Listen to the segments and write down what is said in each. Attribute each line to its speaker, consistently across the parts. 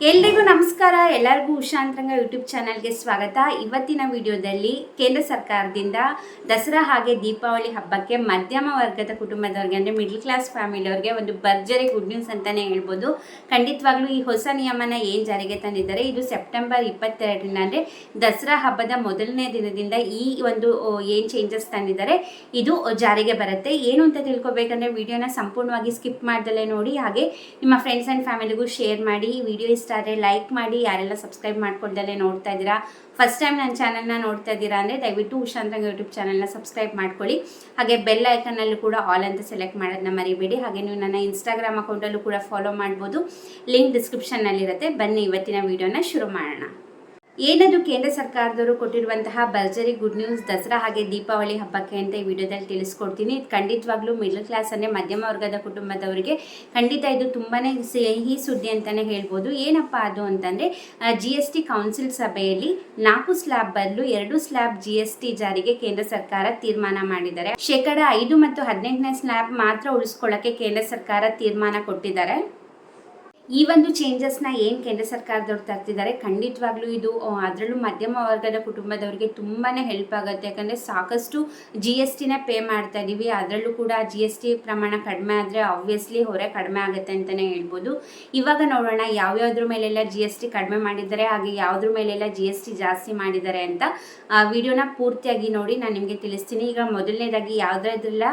Speaker 1: ಎಲ್ರಿಗೂ ನಮಸ್ಕಾರ. ಎಲ್ಲರಿಗೂ ಉಷಾಂತರಂಗ ಯೂಟ್ಯೂಬ್ ಚಾನಲ್ಗೆ ಸ್ವಾಗತ. ಇವತ್ತಿನ ವಿಡಿಯೋದಲ್ಲಿ ಕೇಂದ್ರ ಸರ್ಕಾರದಿಂದ ದಸರಾ ಹಾಗೆ ದೀಪಾವಳಿ ಹಬ್ಬಕ್ಕೆ ಮಧ್ಯಮ ವರ್ಗದ ಕುಟುಂಬದವ್ರಿಗೆ ಅಂದರೆ ಮಿಡ್ಲ್ ಕ್ಲಾಸ್ ಫ್ಯಾಮಿಲಿಯವ್ರಿಗೆ ಒಂದು ಭರ್ಜರಿ ಗುಡ್ ನ್ಯೂಸ್ ಅಂತಲೇ ಹೇಳ್ಬೋದು. ಖಂಡಿತವಾಗ್ಲೂ ಈ ಹೊಸ ನಿಯಮನ ಏನು ಜಾರಿಗೆ ತಂದಿದ್ದಾರೆ? ಇದು ಸೆಪ್ಟೆಂಬರ್ ಇಪ್ಪತ್ತೆರಡರಿಂದ ಅಂದರೆ ದಸರಾ ಹಬ್ಬದ ಮೊದಲನೇ ದಿನದಿಂದ ಈ ಒಂದು ಏನು ಚೇಂಜಸ್ ತಂದಿದ್ದಾರೆ, ಇದು ಜಾರಿಗೆ ಬರುತ್ತೆ. ಏನು ಅಂತ ತಿಳ್ಕೊಬೇಕಂದ್ರೆ ವಿಡಿಯೋನ ಸಂಪೂರ್ಣವಾಗಿ ಸ್ಕಿಪ್ ಮಾಡ್ದಲೇ ನೋಡಿ. ಹಾಗೆ ನಿಮ್ಮ ಫ್ರೆಂಡ್ಸ್ ಆ್ಯಂಡ್ ಫ್ಯಾಮಿಲಿಗೂ ಶೇರ್ ಮಾಡಿ ಈ ವಿಡಿಯೋ ಇಷ್ಟ ಆದರೆ ಲೈಕ್ ಮಾಡಿ, ಯಾರೆಲ್ಲ ಸಬ್ಸ್ಕ್ರೈಬ್ ಮಾಡ್ಕೊಳ್ದಲ್ಲೇ ನೋಡ್ತಾ ಇದ್ದೀರಾ ಫಸ್ಟ್ ಟೈಮ್ ನನ್ನ ಚಾನಲ್ನ ನೋಡ್ತಾ ಇದ್ದೀರಾ ಅಂದರೆ ದಯವಿಟ್ಟು ಉಷಾಂತಂಗ ಯೂಟ್ಯೂಬ್ ಚಾನಲ್ನ ಸಬ್ಸ್ಕ್ರೈಬ್ ಮಾಡ್ಕೊಳ್ಳಿ. ಹಾಗೆ ಬೆಲ್ ಐಕನಲ್ಲೂ ಕೂಡ ಆಲ್ ಅಂತ ಸೆಲೆಕ್ಟ್ ಮಾಡೋದನ್ನ ಮರಿಬೇಡಿ. ಹಾಗೆ ನೀವು ನನ್ನ ಇನ್ಸ್ಟಾಗ್ರಾಮ್ ಅಕೌಂಟಲ್ಲೂ ಕೂಡ ಫಾಲೋ ಮಾಡ್ಬೋದು. ಲಿಂಕ್ ಡಿಸ್ಕ್ರಿಪ್ಷನ್ನಲ್ಲಿರುತ್ತೆ ಬನ್ನಿ ಇವತ್ತಿನ ವೀಡಿಯೋನ ಶುರು ಮಾಡೋಣ. ಏನದು ಕೇಂದ್ರ ಸರ್ಕಾರದವರು ಕೊಟ್ಟಿರುವಂತಹ ಭರ್ಜರಿ ಗುಡ್ ನ್ಯೂಸ್ ದಸರಾ ಹಾಗೆ ದೀಪಾವಳಿ ಹಬ್ಬಕ್ಕೆ ಅಂತ ಈ ವಿಡಿಯೋದಲ್ಲಿ ತಿಳಿಸ್ಕೊಡ್ತೀನಿ. ಖಂಡಿತವಾಗ್ಲೂ ಮಿಡಲ್ ಕ್ಲಾಸ್ ಅಂದರೆ ಮಧ್ಯಮ ವರ್ಗದ ಕುಟುಂಬದವರಿಗೆ ಖಂಡಿತ ಇದು ತುಂಬಾ ಸಿಹಿ ಸುದ್ದಿ ಅಂತಲೇ ಹೇಳ್ಬೋದು. ಏನಪ್ಪ ಅದು ಅಂತಂದರೆ ಜಿ ಎಸ್ ಟಿ ಕೌನ್ಸಿಲ್ ಸಭೆಯಲ್ಲಿ ನಾಲ್ಕು ಸ್ಲ್ಯಾಬ್ ಬದಲು ಎರಡು ಸ್ಲ್ಯಾಬ್ ಜಿ ಎಸ್ ಟಿ ಜಾರಿಗೆ ಕೇಂದ್ರ ಸರ್ಕಾರ ತೀರ್ಮಾನ ಮಾಡಿದ್ದಾರೆ. ಶೇಕಡ ಐದು ಮತ್ತು ಹದಿನೆಂಟನೇ ಸ್ಲ್ಯಾಬ್ ಮಾತ್ರ ಉಳಿಸ್ಕೊಳ್ಳೋಕ್ಕೆ ಕೇಂದ್ರ ಸರ್ಕಾರ ತೀರ್ಮಾನ ಕೊಟ್ಟಿದ್ದಾರೆ. ಈ ಒಂದು ಚೇಂಜಸ್ನ ಏನು ಕೇಂದ್ರ ಸರ್ಕಾರದವ್ರು ತರ್ತಿದ್ದಾರೆ, ಖಂಡಿತವಾಗ್ಲೂ ಇದು ಅದರಲ್ಲೂ ಮಧ್ಯಮ ವರ್ಗದ ಕುಟುಂಬದವರಿಗೆ ತುಂಬಾ ಹೆಲ್ಪ್ ಆಗುತ್ತೆ. ಯಾಕಂದರೆ ಸಾಕಷ್ಟು ಜಿ ಎಸ್ ಟಿನ ಪೇ ಮಾಡ್ತಾ ಇದ್ದೀವಿ ಅದರಲ್ಲೂ ಕೂಡ ಜಿ ಎಸ್ ಟಿ ಪ್ರಮಾಣ ಕಡಿಮೆ ಆದರೆ ಆಬ್ವಿಯಸ್ಲಿ ಹೊರೆ ಕಡಿಮೆ ಆಗುತ್ತೆ ಅಂತಲೇ ಹೇಳ್ಬೋದು. ಇವಾಗ ನೋಡೋಣ, ಯಾವ್ಯಾವ್ದ್ರ ಮೇಲೆಲ್ಲ ಜಿ ಎಸ್ ಟಿ ಕಡಿಮೆ ಮಾಡಿದ್ದಾರೆ, ಹಾಗೆ ಯಾವ್ದ್ರ ಮೇಲೆಲ್ಲ ಜಿ ಎಸ್ ಟಿ ಜಾಸ್ತಿ ಮಾಡಿದ್ದಾರೆ ಅಂತ ವಿಡಿಯೋನ ಪೂರ್ತಿಯಾಗಿ ನೋಡಿ ನಾನು ನಿಮಗೆ ತಿಳಿಸ್ತೀನಿ. ಈಗ ಮೊದಲನೇದಾಗಿ ಯಾವುದ್ರದ್ದೆಲ್ಲ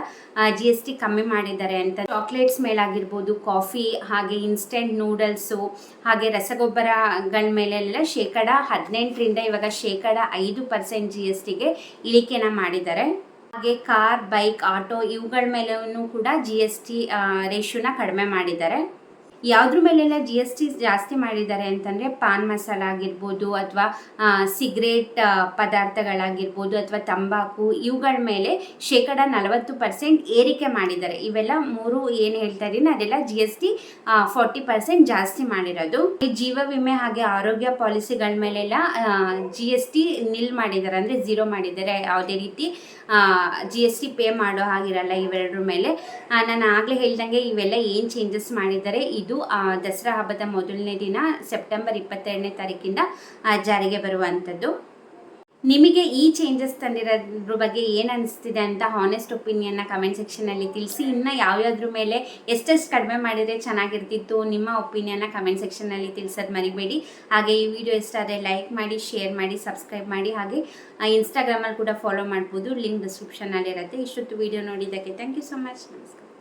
Speaker 1: ಜಿ ಎಸ್ ಟಿ ಕಮ್ಮಿ ಮಾಡಿದ್ದಾರೆ ಅಂತ ಚಾಕ್ಲೇಟ್ಸ್ ಮೇಲಾಗಿರ್ಬೋದು ಕಾಫಿ ಹಾಗೆ ಇನ್ಸ್ಟೆಂಟ್ ನೂಡಲ್ಸು ಹಾಗೆ ರಸಗೊಬ್ಬರಗಳ ಮೇಲೆಲ್ಲ ಶೇಕಡ ಹದಿನೆಂಟರಿಂದ ಇವಾಗ ಶೇಕಡ ಐದು ಪರ್ಸೆಂಟ್ ಜಿ ಎಸ್ ಟಿಗೆ ಇಳಿಕೆನ ಮಾಡಿದ್ದಾರೆ. ಹಾಗೆ ಕಾರ್, ಬೈಕ್, ಆಟೋ ಇವುಗಳ ಮೇಲೂ ಕೂಡ ಜಿ ಎಸ್ ಟಿ ರೇಷ್ಯೂನ ಕಡಿಮೆ ಮಾಡಿದ್ದಾರೆ. ಯಾವುದ್ರ ಮೇಲೆಲ್ಲ ಜಿ ಎಸ್ ಟಿ ಜಾಸ್ತಿ ಮಾಡಿದ್ದಾರೆ ಅಂತಂದರೆ ಪಾನ್ ಮಸಾಲ ಆಗಿರ್ಬೋದು ಅಥವಾ ಸಿಗರೇಟ್ ಪದಾರ್ಥಗಳಾಗಿರ್ಬೋದು ಅಥವಾ ತಂಬಾಕು, ಇವುಗಳ ಮೇಲೆ ಶೇಕಡ ನಲವತ್ತು ಪರ್ಸೆಂಟ್ ಏರಿಕೆ ಮಾಡಿದ್ದಾರೆ. ಇವೆಲ್ಲ ಮೂರು ಏನು ಹೇಳ್ತಾ ಇದ್ದೀನಿ, ಅದೆಲ್ಲ G S T forty percent ಜಾಸ್ತಿ ಮಾಡಿರೋದು. ಜೀವ ವಿಮೆ ಹಾಗೆ ಆರೋಗ್ಯ ಪಾಲಿಸಿಗಳ ಮೇಲೆಲ್ಲ ಜಿ ಎಸ್ ಟಿ ನಿಲ್ ಮಾಡಿದ್ದಾರೆ ಅಂದರೆ ಜೀರೋ ಮಾಡಿದ್ದಾರೆ. ಯಾವುದೇ ರೀತಿ ಜಿ ಎಸ್ ಟಿ ಪೇ ಮಾಡೋ ಹಾಗಿರಲ್ಲ ಇವೆರಡರ ಮೇಲೆ. ನಾನು ಆಗಲೇ ಹೇಳ್ದಂಗೆ ಇವೆಲ್ಲ ಏನು ಚೇಂಜಸ್ ಮಾಡಿದ್ದಾರೆ, ಇದು ದಸರಾ ಹಬ್ಬದ ಮೊದಲನೇ ದಿನ ಸೆಪ್ಟೆಂಬರ್ ಇಪ್ಪತ್ತೆರಡನೇ ತಾರೀಕಿಂದ ಜಾರಿಗೆ ಬರುವಂಥದ್ದು. ನಿಮಗೆ ಈ ಚೇಂಜಸ್ ತಂದಿರೋದ್ರ ಬಗ್ಗೆ ಏನು ಅನಿಸ್ತಿದೆ ಅಂತ ಹಾನೆಸ್ಟ್ ಒಪಿನಿಯನ್ನ ಕಮೆಂಟ್ ಸೆಕ್ಷನಲ್ಲಿ ತಿಳಿಸಿ. ಇನ್ನು ಯಾವ್ಯಾವ್ದ್ರ ಮೇಲೆ ಎಷ್ಟೆಷ್ಟು ಕಡಿಮೆ ಮಾಡಿದರೆ ಚೆನ್ನಾಗಿರ್ತಿತ್ತು ನಿಮ್ಮ ಒಪಿನಿಯನ್ನ ಕಮೆಂಟ್ ಸೆಕ್ಷನಲ್ಲಿ ತಿಳಿಸೋದು ಮರಿಬೇಡಿ. ಹಾಗೆ ಈ ವಿಡಿಯೋ ಇಷ್ಟ ಆದರೆ ಲೈಕ್ ಮಾಡಿ ಶೇರ್ ಮಾಡಿ ಸಬ್ಸ್ಕ್ರೈಬ್ ಮಾಡಿ. ಹಾಗೆ ಇನ್ಸ್ಟಾಗ್ರಾಮಲ್ಲಿ ಕೂಡ ಫಾಲೋ ಮಾಡ್ಬೋದು. ಲಿಂಕ್ ಡಿಸ್ಕ್ರಿಪ್ಷನಲ್ಲಿರುತ್ತೆ ಇಷ್ಟೊತ್ತು ವಿಡಿಯೋ ನೋಡಿದ್ದಕ್ಕೆ ಥ್ಯಾಂಕ್ ಯು ಸೊ ಮಚ್ ನಮಸ್ಕಾರ.